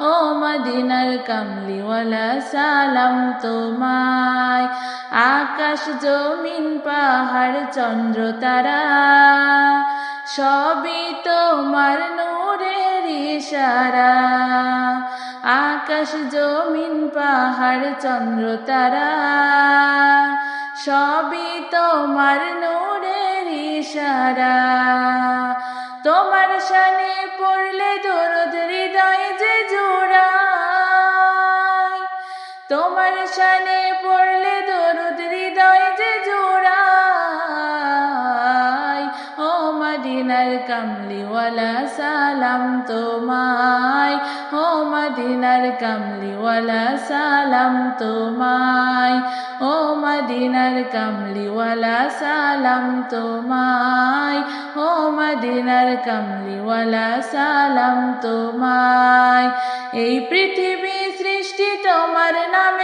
ও মদিনার কামলিওয়ালা সালাম তোমায়। আকাশ, জমিন, পাহাড়, চন্দ্র, তারা, সবই তোমার নূরের ইশারা। আকাশ, জমিন, পাহাড়, চন্দ্র, তারা, সবই তোমার নূরের ইশারা। তোমার শানে পড়লে দরদ হৃদয় শানে পড়লে দরদ হৃদয় যে জোড়ায়। ও মদিনার কামলিওয়ালা, সালাম তোমায়। ও মদিনার কামলিওয়ালা, সালাম তোমায়। ও মদিনার কামলিওয়ালা, সালাম তোমায়। ও মদিনার কামলিওয়ালা, সালাম তোমায়। এই পৃথিবী সৃষ্টি তোমার নামের